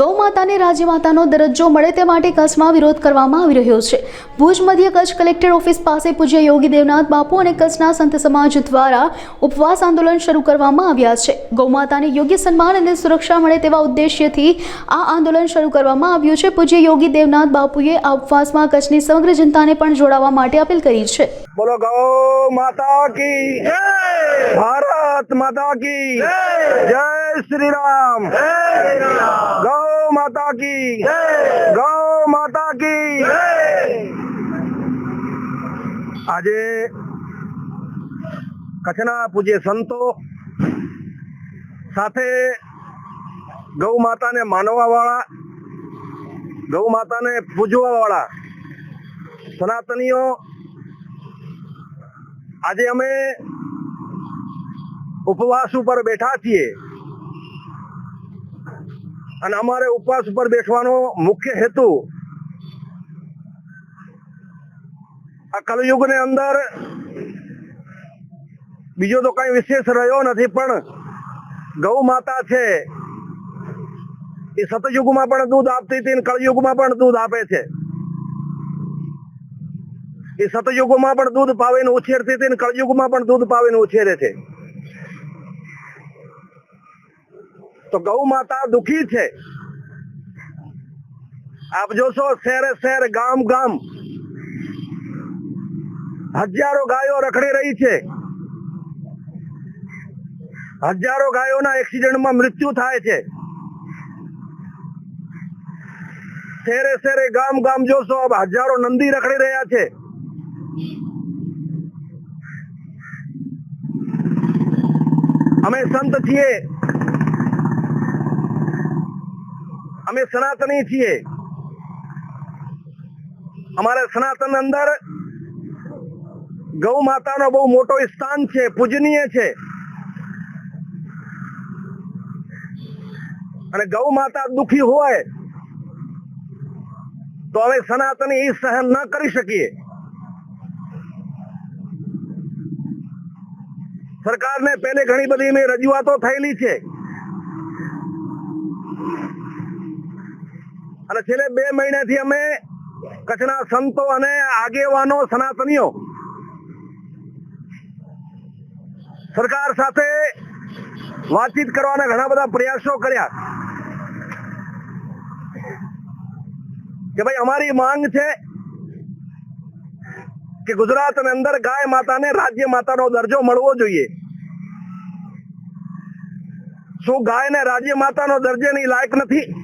ગૌ માતાને રાજ્ય માતાનો દરજ્જો મળે તે માટે કચ્છમાં વિરોધ કરવામાં આવી રહ્યો છે. ભુજ મધ્ય કચ્છ કલેક્ટર ઓફિસ પાસે પૂજ્ય યોગી દેવનાથ બાપુ અને કચ્છના સંત સમાજ દ્વારા ઉપવાસ આંદોલન શરૂ કરવામાં આવ્યા છે. ગૌ માતાને યોગ્ય સન્માન અને સુરક્ષા મળે તેવા ઉદ્દેશ્યથી આ આંદોલન શરૂ કરવામાં આવ્યું છે. પૂજ્ય યોગી દેવનાથ બાપુએ આ ઉપવાસમાં કચ્છની સમગ્ર જનતાને પણ જોડાવા માટે અપીલ કરી છે. બોલો ગૌ માતા કી. ભારત માતા કી. જય શ્રી રામ ગૌ માતા કી. ગૌ માતા કી. આજે કચ્છના પૂજ્ય સંતો સાથે ગૌ માતાને માનવા વાળા ગૌ માતાને પૂજવા વાળા સનાતનીઓ આજે અમે ઉપવાસ ઉપર બેઠા છીએ. અને અમારે ઉપવાસ ઉપર બેસવાનો મુખ્ય હેતુ આ કલયુગની અંદર બીજો તો કઈ વિશેષ રહ્યો નથી, પણ ગૌ માતા છે. એ સતયુગમાં પણ દૂધ આપતી હતી કળયુગમાં પણ દૂધ આપે છે. એ સતયુગમાં પણ દૂધ પાવીને ઉછેરતી હતી કળયુગમાં પણ દૂધ પાવીને ઉછેરે છે. તો ગૌ માતા દુખી છે. આપ જોશો શહેરે શહેર ગામ ગામ હજારો ગાયો રખડી રહી છે. હજારો ગાયોના એક્સિડન્ટમાં મૃત્યુ થાય છે. શેરે શેરે ગામ ગામ જોશો હજારો નંદી રખડી રહ્યા છે. અમે સંત છીએ. અમે સનાતની છીએ. અમારે સનાતન અંદર ગૌ માતાનો બહુ મોટો સ્થાન છે, પૂજનીય છે. અને ગૌ માતા દુખી હોય તો અમે સનાતની એ સહન ન કરી શકીએ. સરકારને પહેલે ઘણી બધી મેં રજૂઆતો થયેલી છે. અને છેલ્લે બે મહિનાથી અમે કચ્છના સંતો અને આગેવાનો સનાતનીઓ સરકાર સાથે વાતચીત કરવાના ઘણા બધા પ્રયાસો કર્યા કે ભાઈ અમારી માંગ છે કે ગુજરાતની અંદર ગાય માતાને રાજ્ય માતાનો દરજ્જો મળવો જોઈએ. શું ગાયને રાજ્ય માતાનો દરજ્જાની લાયક નથી?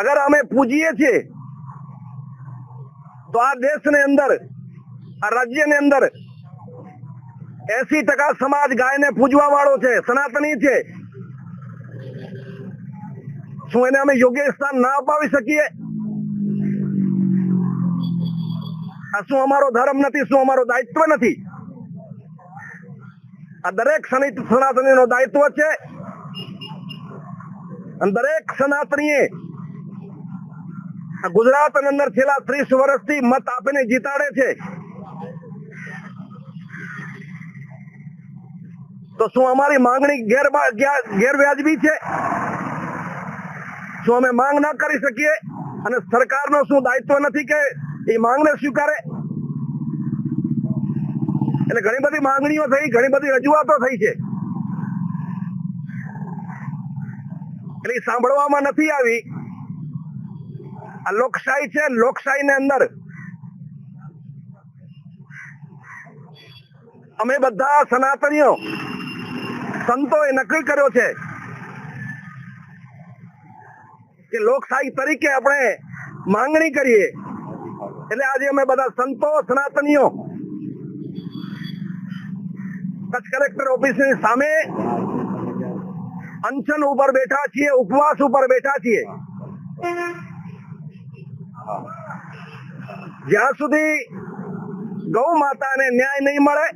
અગર અમે પૂજીએ છીએ, તો આ દેશની અંદર, આ રાજ્યની અંદર એસી ટકા સમાજ ગાયને પૂજવા વાળો છે, સનાતની છે. શું એને અમે યોગ્ય સ્થાન ના અપાવી શકીએ? આ શું અમારો ધર્મ નથી, શું અમારો દાયિત્વ નથી? આ દરેક સનાતની નો દાયિત્વ છે. અને દરેક સનાતનીએ આ ગુજરાત અંદર છેલ્લા ત્રીસ વર્ષથી મત આપીને જીતાડે છે. તો શું અમારી માંગણી ગેર ગેરવ્યાજબી છે? શું અમે માંગ ના કરી શકીએ? અને સરકારનો શું દાયિત્વ નથી કે એ માંગને સ્વીકારે? એટલે ઘણી બધી માંગણીઓ થઈ, ઘણી બધી રજૂઆતો થઈ છે. એટલે સાંભળવામાં નથી આવી. આ લોકશાહી છે લોકશાહી ની અંદર. અમે બધા સનાતનીઓ. સંતો એ નક્કી કર્યો છે કે લોકશાહી તરીકે આપણે માંગણી કરીએ. એટલે આજે અમે બધા સંતો, સનાતનીઓ. કચ્છ કલેક્ટર ઓફિસની સામે અનશન ઉપર બેઠા છીએ, ઉપવાસ ઉપર બેઠા છીએ. જ્યાં સુધી ગૌ માતાને ન્યાય નહીં મળે,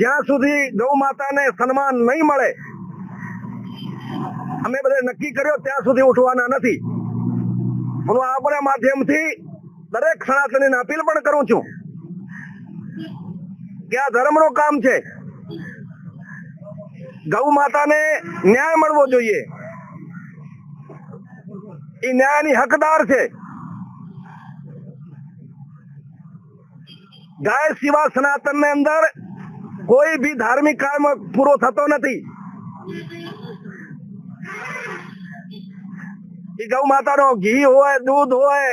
જ્યાં સુધી ગૌ માતાને સન્માન નહીં મળે, અમે બધે નક્કી કર્યો ત્યાં સુધી ઉઠવાના નથી. હું આપણા માધ્યમથી દરેક સનાતનીને અપીલ પણ કરું છું કે આ ધર્મનું કામ છે. ગૌ માતાને ન્યાય મળવો જોઈએ. એ ન્યાયની હકદાર છે. ગાય સિવા સનાતનની અંદર કોઈ બી ધાર્મિક કામ પૂરો થતો નથી. એ ગૌ માતાનો ઘી હોય, દૂધ હોય,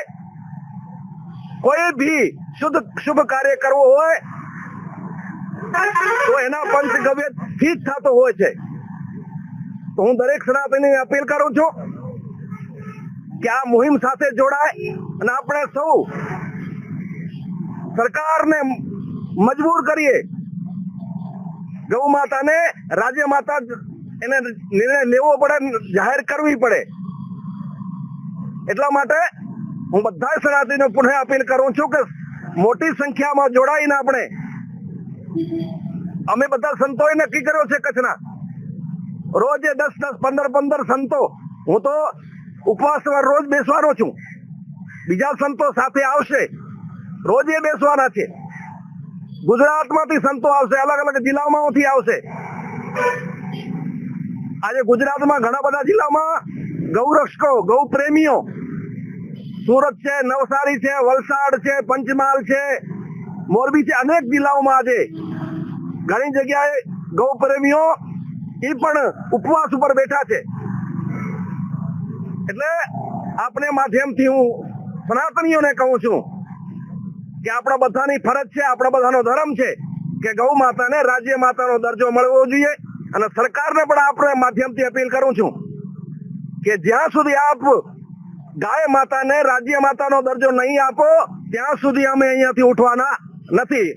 કોઈ ભી શુદ્ધ, શુભ કાર્ય કરવો હોય, તો એના પંચગવ્યથી જ થતો હોય છે. તો હું દરેક સનાતની અપીલ કરું છું કે આ મુહિમ સાથે જોડાય અને આપણે સૌ સરકારને મજબૂર કરીએ. ગૌ માતાને રાજ્ય માતા એને નિર્ણય લેવો પડે, જાહેર કરવી પડે. એટલા માટે હું બધા સનાતનીને પુનઃ અપીલ કરું છું કે મોટી સંખ્યામાં જોડાઈને આપણે અમે બધા સંતોએ નક્કી કર્યો છે કચ્છના. રોજે દસ દસ, પંદર પંદર સંતો. હું તો ઉપવાસ રોજ બેસવાનો છું. બીજા સંતો સાથે આવશે. રોજે બેસવાના છે. ગુજરાતમાંથી સંતો આવશે, અલગ અલગ જિલ્લામાંથી આવશે. આજે ગુજરાતમાં ઘણા બધા જિલ્લામાં ગૌરક્ષકો ગૌ પ્રેમીઓ સુરત છે, નવસારી છે, વલસાડ છે, પંચમહાલ છે, મોરબી છે, અનેક જિલ્લાઓમાં આજે ઘણી જગ્યાએ ગૌ પ્રેમીઓ એ પણ ઉપવાસ ઉપર બેઠા છે. એટલે આપણે માધ્યમથી હું સનાતનીઓને કહું છું કે આપણા બધાની ફરજ છે, આપણા બધાનો ધર્મ છે કે ગૌ માતાને રાજ્ય માતાનો દરજ્જો મળવો જોઈએ. અને સરકારને પણ આપણે માધ્યમથી અપીલ કરું છું કે જ્યાં સુધી આપ ગાય માતાને રાજ્ય માતાનો દરજ્જો નહીં આપો, ત્યાં સુધી અમે અહીંયાથી ઉઠવાના નથી.